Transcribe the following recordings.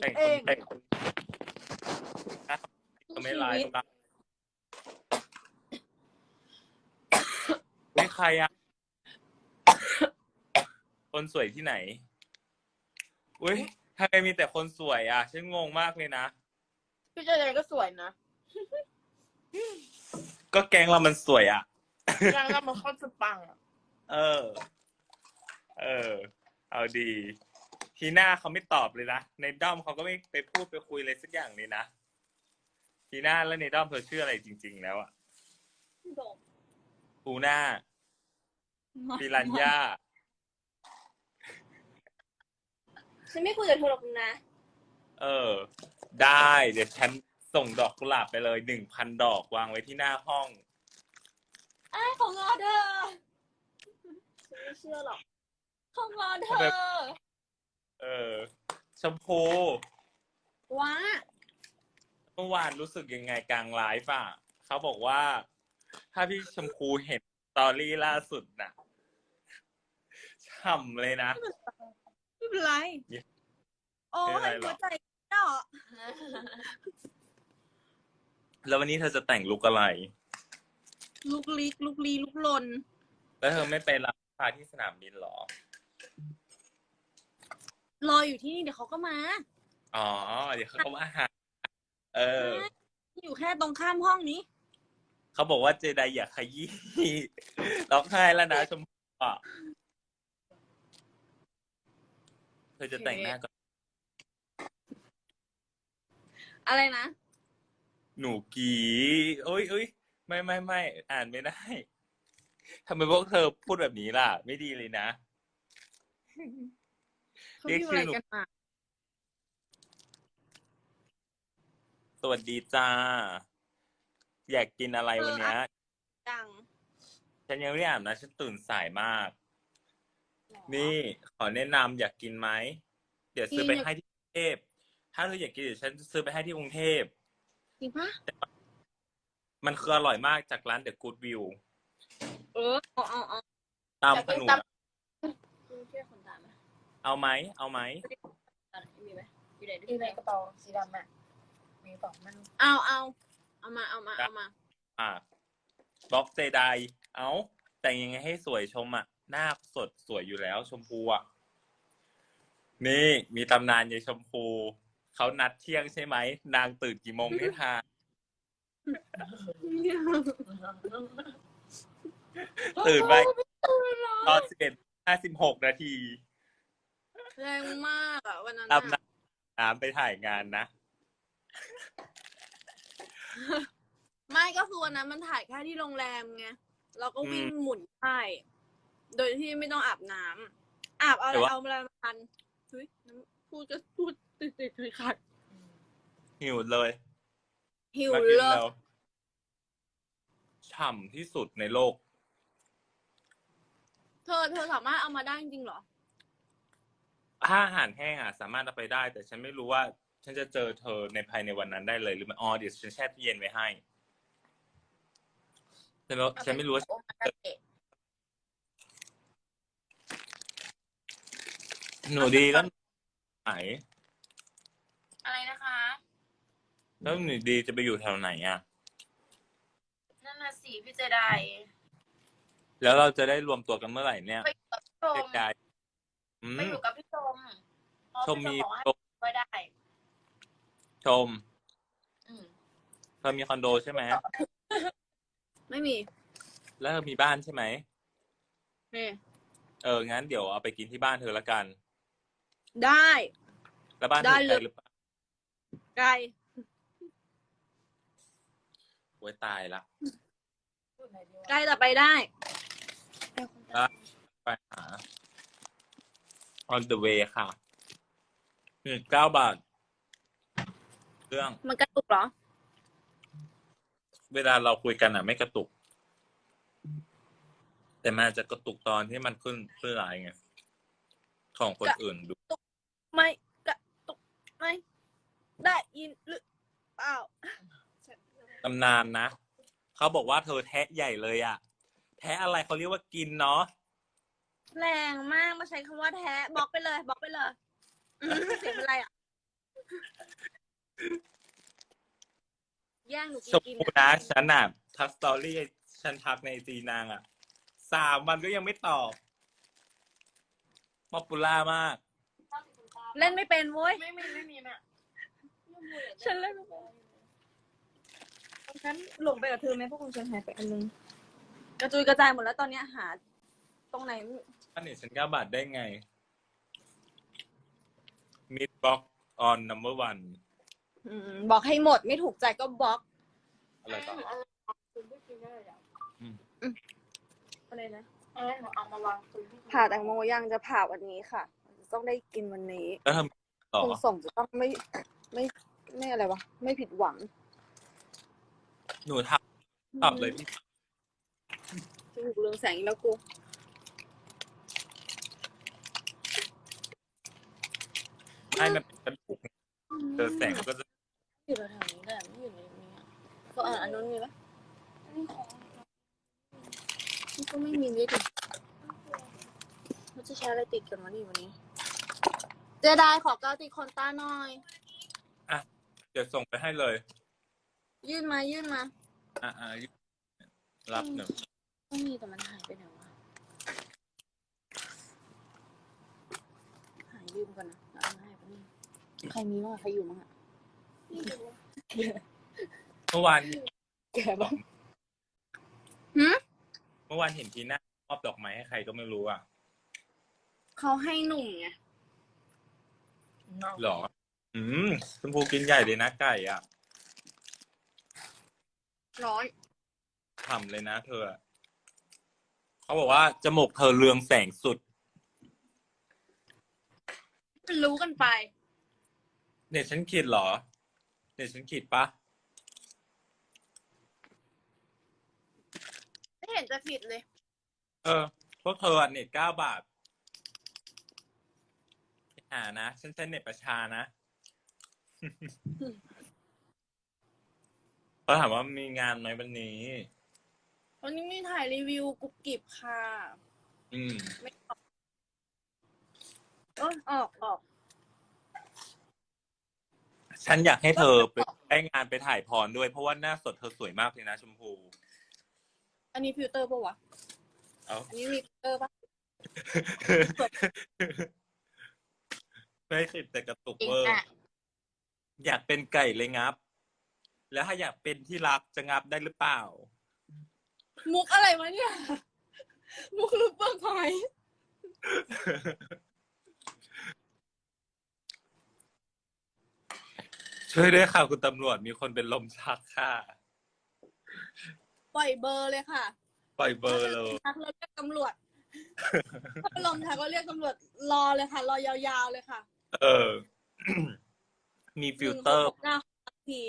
แต่งแต่งเอคนงแต่งคนก็ไม่ไลฟ์ละนี่ใครอะ คนสวยที่ไหน อุ้ยทำไมมีแต่คนสวยอะ ฉันงงมากเลยนะ พี่เจเจก็สวยนะก็แกงเรามันสวยอะ ยังก็มันโคตรสปังอะ เออ เออ เอาดี ทีหน้าเขาไม่ตอบเลยนะ ในด้อมเขาก็ไม่ไปพูดไปคุยอะไรสักอย่างเลยนะ ทีหน้าแล้วในด้อมเธอชื่ออะไรจริง ๆ แล้วอะโดมปูหน้าปิรันย่าฉันไม่คุยกับเธอหรอกนะ เออ ได้เดี๋ยวฉันส่งดอกกุหลาบไปเลยหนึ่งพันดอกวางไว้ที่หน้าห้องไอ้ายของงอเธอฉันไม่เชื่อหรอกของงอเธอเออ ชมพูว้าเมื่อวานรู้สึกยังไงกลางไลฟ์อะเขาบอกว่า ถ้าพี่ชมพูเห็นสตอรี่ล่าสุดน่ะฉ่ำเลยนะ ไม่เป็นไรเนี่ยโอ้ไม่เป็นไรยหรอกหัวใจเนาะแล้ววันนี้เธอจะแต่งลุกอะไรลูกลิกลูกลีลูกลน แล้วเธอไม่ไปรับพาที่สนามบินเหรอ รออยู่ที่นี่เดี๋ยวเขาก็มาอ๋อ เดี๋ยวเขาก็มาหาเออ อยู่แค่ตรงข้ามห้องนี้ เขาบอกว่าเจไดอยากขยี้ร้องไห้แล้วนะชมพู่อะเธอจะแต่งหน้าก่อน อะไรนะหนูกีโอ้ยเอ้ยไม่ไม่ไม่อ่านไม่ได้ทำไมพวกเธอพูดแบบนี้ล่ะ ไม่ดีเลยนะ เขาพิมพ์อะไรกันมาสวัสดีจ้า อยากกินอะไรวันเนี้ยดังฉันยังไม่ได้อาบนะฉันตื่นสายมากนี่ขอแนะนำอยากกินไหม เดี๋ยวซื้อไปให้ที่กรุงเทพ ถ้าเธออยากกินเดี๋ยวฉันซื้อไปให้ที่กรุงเทพ จริงปะมันคืออร่อยมากจากร้านเดอะกูดวิวเออเอาเอาเอาตามอยากขกินนุนตามคุณเชื่อคนตามไหม เอาไหม เอาไหมตอนมีไหมอยู่ไหนอยู่ในกระเป๋าสีดำอะมีกระเป๋ามันเอาเอาเอามาเอามาเอามาอะบล็อกเจไดเอาแต่งยังไงให้สวยชมอะ หน้าสดสวยอยู่แล้ว ชมพูอะ นี่มีตำนานยายชมพู เขานัดเที่ยงใช่ไหม นางตื่นกี่โมงให้ทาน ตื่นไป ตอนสิบเอ็ดห้าสิบหกนาที แรงมากอะวันนั้นอาบอะน้ำไปถ่ายงานนะ ไม่ก็คือวันนั้นมันถ่ายแค่ที่โรงแรมไงเราก็วิ่งหมุนใช่โดยที่ไม่ต้องอาบน้ำอาบเอาอะไรแต่ว่า เอาอะไรมาพันเฮ้ยน้ำพูดก็พูดติดติดๆขัดหิวเลยๆหิวมากินเลยแล้วฉ่ำที่สุดในโลก เธอเธอสามารถเอามาได้จริงๆเหรอ ถ้าอาหารแห้งอะสามารถเอาไปได้ แต่ฉันไม่รู้ว่า ฉันจะเจอเธอในภายในวันนั้นได้เลยหรือไม่อ๋อเดี๋ยวฉันแช่ตู้เย็นไว้ให้แต่ว่าฉันไม่รู้ว่าโอมากาเกะหนูดีแล้วไหนอะไรนะคะ แล้วหนูดีจะไปอยู่แถวไหนอะ นั่นน่ะสิพี่เจไดแล้วเราจะได้รวมตัวกันเมื่อไหร่เนี่ยไปอยู่กับพี่ชมใกล้ๆอืไปมอยู่กับพี่ ชมเพราะชมมีพี่บอกให้ไว้ได้ ชม อืมเธอมีคอนโดใช่ไหม ไม่มีแล้วเธอมีบ้านใช่ไหม นี่เออ งั้นเดี๋ยวเอาไปกินที่บ้านเธอละกัน ได้ แล้วบ้านเธได้อเลยไกลหรือเปล่าไกลโว้ยตายละพูดหน่อยดีว่าไกลแต่ไปได้ ไปหา on the way ค่ะ หนึ่งเก้าบาทเรื่อง มันกระตุกเหรอ เวลาเราคุยกันอะ ไม่กระตุก แต่มันอาจจะกระตุกตอนที่มันขึ้นขึ้นไลน์ไงของคนอื่นดู ไม่กระตุกไม่ ได้ยินหรือเปล่าตำนานนะ เขาบอกว่าเธอแทะใหญ่เลยอะแทะอะไรเขาเรียกว่ากินเนาะ แรงมากมาใช้คำว่าแท้บล็อกไปเลยบล็อกไปเลยอืม เสียงเป็นไรอะ แย่งหนูชกินมกินพูนะฉันอะทักสตอรี่ฉันทักในจีนางอะสามวันก็ยังไม่ตอบป๊อปปูล่ามาก เล่นไม่เป็นเว้ย ไม่มีไม่มีแม่ฉันเล่นไม่เป็นฉันหลงไปกับเธอไหมพวกคุณฉันหายไปอันนึง กระจุยกระจายหมดแล้วตอนเนี้ยหา ตรงไหน อันนี้ฉันกล้าบาทได้ไง มิดบ็อกออนนัมเบอร์วันอืมบอกให้หมดไม่ถูกใจก็บล็อก อะไรต่อคุณไม่กินได้เลยอะอะไรนะเออหนูเอามาวางคุณไม่กินผ่าแตงโมยังจะผ่าวันนี้ค่ะ จะต้องได้กินวันนี้แล้วทำต่อคุณส่งจะต้องไม่ไม่ไม่อะไรวะไม่ผิดหวัง หนูทำตอบเลยพี่จมูกเรืองแสงอีกแล้วกู ให้มันเป็นกระดูกเจอแสงก็จะอยู่แถวๆนี้แหละไม่อยู่ในนี้อะก็อ่านอันนู้นมีปะมันก็ไม่มีเลยดิมันจะใช้อะไรติดกันวะนี่วันนี้ เจไดขอกาวติดขนตาหน่อย เดี๋ยวส่งไปให้เลย ยื่นมายื่นมา อ่าอ่ารับหนึ่งก็มีแต่มันหายไปไหนวะ หายลืมกันนะ ให้ปะนี่ใครมีบ้างอะใครอยู่บ้างอะเมื่อวานแกบ้างเมื่อวานเห็นทีน่ามอบดอกไม้ให้ใครก็ไม่รู้อะเขาให้หนุ่มไงหรอ อืมชมพูกินใหญ่เลยนะไก่อะร้อนทำเลยนะเธออะเขาบอกว่าจมูกเธอเรืองแสงสุด รู้กันไป เน็ตฉันขีดเหรอ เน็ตฉันขีดปะไม่เห็นจะผิดเลย เออ พวกเธออะเน็ตเก้าบาทหานะ ฉันใช้เน็ตประชานะเขาถามว่ามีงานไหมวันนี้ วันนี้มีถ่ายรีวิวกรุบกริบค่ะ อืม ไม่ออก เออออกออกฉันอยากให้เธอไปได้งานไปถ่ายพรด้วย เพราะว่าหน้าสดเธอสวยมากเลยนะชมพู อันนี้ฟิลเตอร์ปะวะเอาอันนี้มีฟิลเตอร์ปะไม่ติดแต่กระตุกจริงเวอร์อะอยากเป็นไก่เลยงับ แล้วถ้าอยากเป็นที่รักจะงับได้หรือเปล่า มุกอะไรวะเนี่ย มุกลูกเบิ้งหอย ช่วยด้วยค่ะคุณตำรวจมีคนเป็นลมชักค่ะ ปล่อยเบอร์เลยค่ะปล่อยเบอร์เลยทักเราเรียกตำรวจถ้าเป็นลมทักก็เรียกตำรวจรอเลยค่ะ รอยาวๆเลยค่ะ เออ มีฟิลเตอร์หน้าที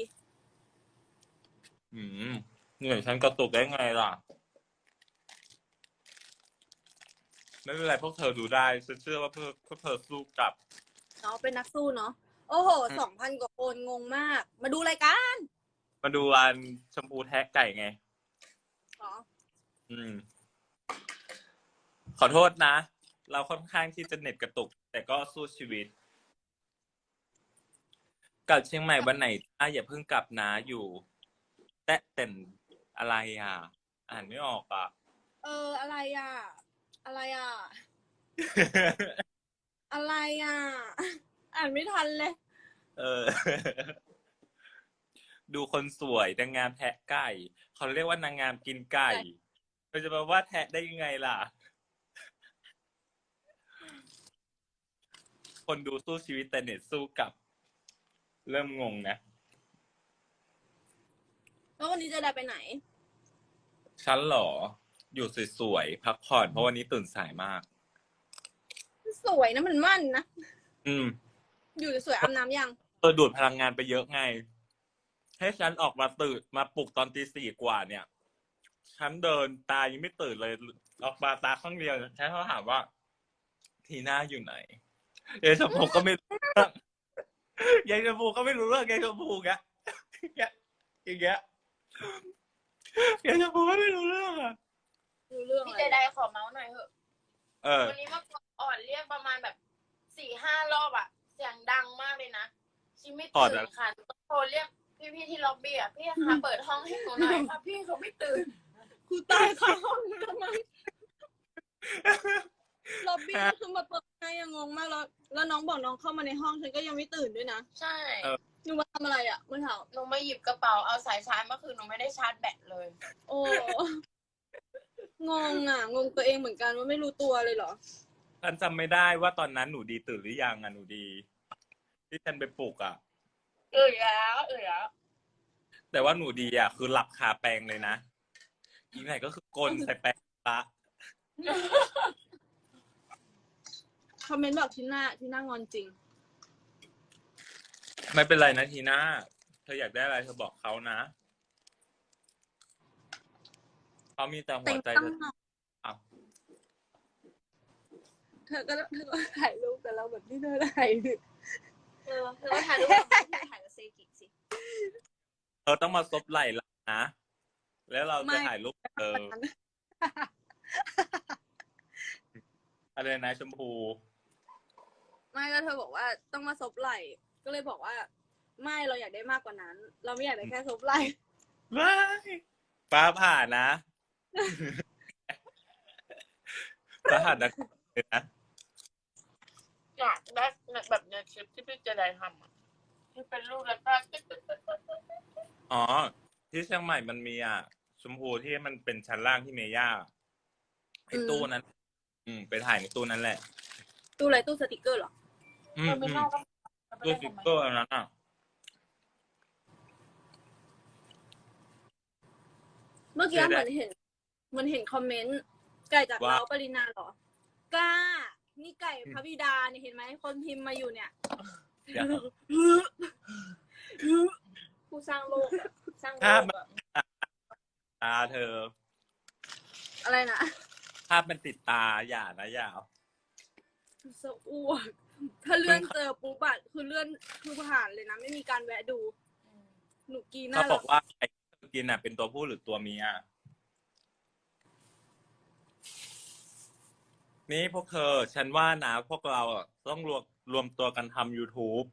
อืมเหนื่อยฉันกระตุกได้ไงล่ะ ไม่เป็นไรพวกเธอดูได้ฉันเชื่อว่าพวกพวกเธอสู้กลับเนาะเป็นนักสู้เนาะ โอ้โหสองพันกว่าคนงงมาก มาดูรายการมาดูอันชมพูแท็กไก่ไง อ๋ออืม ขอโทษนะ เราค่อนข้างที่จะเน็ตกระตุก แต่ก็สู้ชีวิต กลับเชียงใหม่วันไหนถ้าอย่าเพิ่งกลับนะอยู่ แต่แต่นอะไรอะ อ่านไม่ออกอะ เออ อะไรอะ อะไรอะ อะไรอะ อ่านไม่ทันเลย เออ ดูคนสวยนางงามแทะไก่ เขาเรียกว่านางงามกินไก่เราจะมาว่าแทะได้ยังไงล่ะ คนดูสู้ชีวิตแต่เน็ตสู้กลับ เริ่มงงนะ แล้ววันนี้จะได้ไปไหน ฉันเหรอ อยู่สวยๆ พักผ่อน เพราะวันนี้ตื่นสายมาก สวยนะมันมั่นนะ อืม อยู่สวยๆอาบน้ำยังเออดูดพลังงานไปเยอะไง ให้ฉันออกมาตื่นมาปลุกตอนตีสี่กว่าเนี่ย ฉันเดินตายังไม่ตื่นเลย ออกมาตาข้างเดียวฉันเขาถามว่า ทีน่าอยู่ไหนยายชมพูก็ไม่รู้เรื่องยายชมพูก็ไม่รู้เรื่องยายชมพูแกอย่างเงี้ยอย่างเงี้ยยายชมพูก็ไม่รู้เรื่องอะดูเรื่องพี่อะเจไรไดขอเมาส์หน่อยเถอะ เออ วันนี้เมื่อก่อนอ่อนเรียกประมาณแบบสี่ห้ารอบอะเสียงดังมากเลยนะ ชิไม่ถอดตื่อะ นค่ะหนูก็โทรเรียกพี่พี่ๆที่ล็อบบี้อะพี่คะเปิดห้องให้หนูหน่อยค่ะพี่เขาไม่ตื่นกูตายค่ะห้องทำไมล็อบบี้ก็คือมาเปิดให้ยังงงมากแล้วแล้วน้องบอกน้องเข้ามาในห้องฉันก็ยังไม่ตื่นด้วยนะใช่หนูมาทำอะไรอะเมื่อเช้าหนูมาหยิบกระเป๋าเอาสายชาร์จเมื่อคืนหนูไม่ได้ชาร์จแบตเลย โอ้งงอะ งงตัวเองเหมือนกันว่าไม่รู้ตัวเลยเหรอ ฉันจำไม่ได้ว่าตอนนั้นหนูดีตื่นหรือยังอะหนูดี ที่ฉันไปปลุกอะ เออแล้วเออแล้วแต่ว่าหนูดีอะ คือหลับคาแปรงเลยนะ อีไหนก็คือกลนใส่แปรงละคอมเมนต์บอกทีน่าทีน่างอนจริง ไม่เป็นไรนะทีน่าเธออยากได้อะไรเธอบอกเขานะเขามีแต่หัแต่วงใจตั้งเธอหน่อยอ้าวเธอก็เธอก็ถ่ายรูปกับเราแบบที่เธอถ่ายดิ เออแล้วก็ถ่ายรูปกับถ่ายกับเซกิสิ เธอต้องมาซบไหล่เรานะ แล้วเราจะถ่ายรูปเธออะไรนะชมพู ไม่ก็เธอบอกว่าต้องมาซบไหล่ ก็เลยบอกว่า ไม่เราอยากได้มากกว่านั้น เราไม่อยากได้แค่ซบไหล่ว้ายฟ้าผ่านะ ฟ้าผ่านะเลยนะ อยากได้แบบในคลิปที่พี่เจไดทำอะที่เป็นรูปแล้วก็ตึ๊ดตึ๊ดตึ๊ดตึ๊ดตึ๊ดอ๋อ ที่เชียงใหม่มันมีอะ ชมพูที่มันเป็นชั้นล่างที่เมย่าไอ้ตู้นั้น อืม ไปถ่ายในตู้นั้นแหละ ตู้อะไรตู้สติกเกอร์เหรอ อืเอมอไม่อืมนอกก็ตู้สติ๊กเกอร์อันนั้นอะ เมื่อกี้เจอเหได้มือนเห็น เหมันเห็นคอมเมนต์ไก่จากว่าเราปรินาเหรอ กล้า นี่ไก่พระบิดาเนี่ยเห็นไหมคนพิมพ์มาอยู่เนี่ยเดี๋ยวผู้สร้างโลกอะสร้างโลภาพกมันอะตาเธอ อะไรนะภาพมันติดตาอย่านะอย่าสะอ้วกถ้าเลื่อนเจอปุ๊บอะคือเลื่อนคือผ่านเลยนะ ไม่มีการแวะดู หนูกีหเขาน้าบอกว่าไอ้ที่เธอกินอะเป็นตัวผู้หรือตัวเมีย นี่พวกเธอ ฉันว่านะพวกเราอะต้องรวมรวมตัวกันทำ YouTube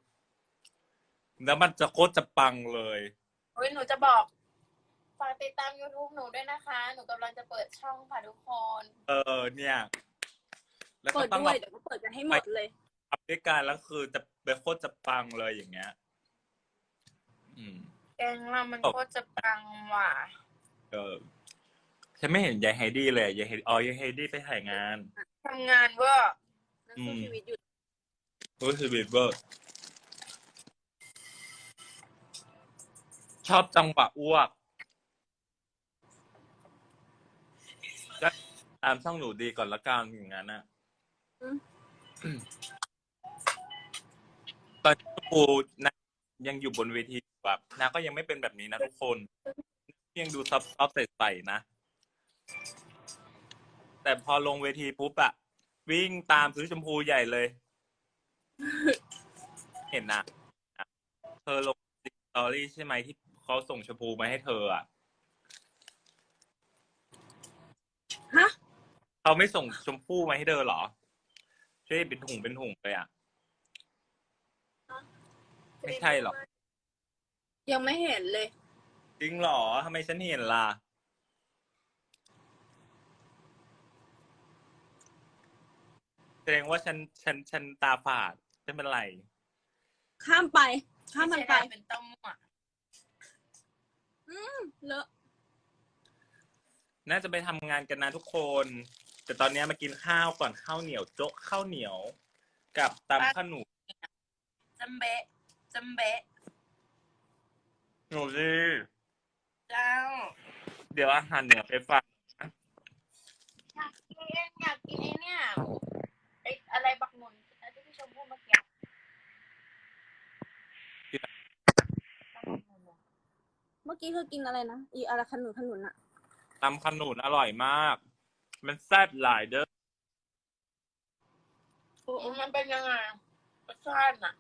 แล้วมันจะโคตรจะปังเลย เฮ้ยหนูจะบอกฝากติดตาม YouTube หนูด้วยนะคะ หนูกำลังจะเปิดช่องค่ะทุกคน เออเนี่ย แล้วเปิก็ดต้องด้วมายเดี๋ยวก็เปิดกันให้หมดเลยทำด้วยกันแล้วคือจะเป็นโคตรจะปังเลยอย่างเงี้ย อืม แกงเรามันโคตรจะปังว่ะ เออ ฉันไม่เห็นยายไฮดี้เลยยายไฮอ๋อยายไฮดี้ไปถ่ายงานทำงานเว่านักสู้ชีวิตอยู่รู้สึกบิดเวอร์ชอบจังหวะอ้วกแล้วตามช่องหนูดีก่อนละกันอย่างนั้นนะตอนที่ครูนะยังอยู่บนเวทีแบบนาก็ยังไม่เป็นแบบนี้นะทุกคน ยังดูซับซับใสๆนะ แต่พอลงเวทีปุ๊บอะวิ่งตามซื้อชมพูใหญ่เลย เห็นนะเธอลงสตอรี่ใช่ไหมที่เขาส่งชมพูมาให้เธออะฮะเขาไม่ส่งชมพู่มาให้เธอเหรอช่วยเป็นถุงเป็นถุงเลยอะไม่ใช่หรอกยังไม่เห็นเลย จริงเหรอทำไมฉันเห็นล่ะ แสดงว่าฉันฉันฉันตาฝาดไม่เป็นไร ข้ามไป ข้ามมันไปใช่เป็นเต้ามั่วเลอะน่าจะไปทำงานกันนะทุกคน แต่ตอนนี้มากินข้าวก่อนข้าวเหนียวโจ๊ะข้าวเหนียว กับตำขนุนจำเบะจำเบะหนูสิเจ้าเดี๋ยวอาหารเหนือไปฝากอยากกินอยากกินไอ้เนี่ยไอ้ อะไรบักหมุนไอ้ที่พี่ชมพูดเมื่อกี้เมื่อกี้เธอกินอะไรนะอีอะไรขนุนขนุนอะตำขนุนอร่อยมาก มันแซ่บหลายเด้อโอ้โอ้มันเป็นยังไงรสชาติน่ะ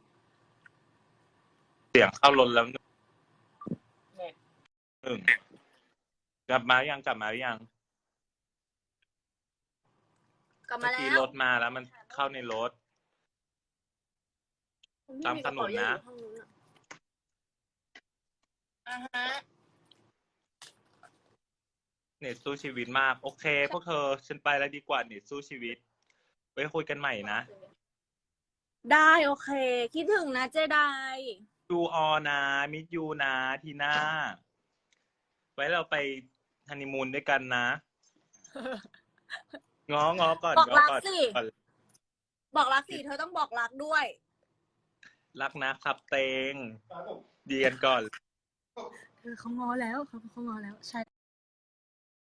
เสียงเข้ารถแล้วหนึ่งเน็ตหนึ่งกลับมายังกลับมาหรือยังกลับมาเมื่อแล้กี้วรถมาแล้วมัน เข้าในรถ ตามขนุนนะพี่มีกรเป๋าใหญ่อยู่ห้องนู้นอะอ่าฮะ เน็ตสู้ชีวิตมาก โอเค พวกเธอฉันไปแล้วดีกว่าเน็ตสู้ชีวิต ไว้คุยกันใหม่นะ ได้โอเค คิดถึงนะเจไดดูออนะ มิดยูนะทีน่า ไว้เราไปฮันนีมูนด้วยกันนะ ง้องอก่อนบอกง้อรักก่อนสิ ก่อน บอกรักสิเธอต้องบอกรักด้วย รักนะครับเตงดีกันก่อน เธอเขางอแล้วเขาเขางอแล้วใช่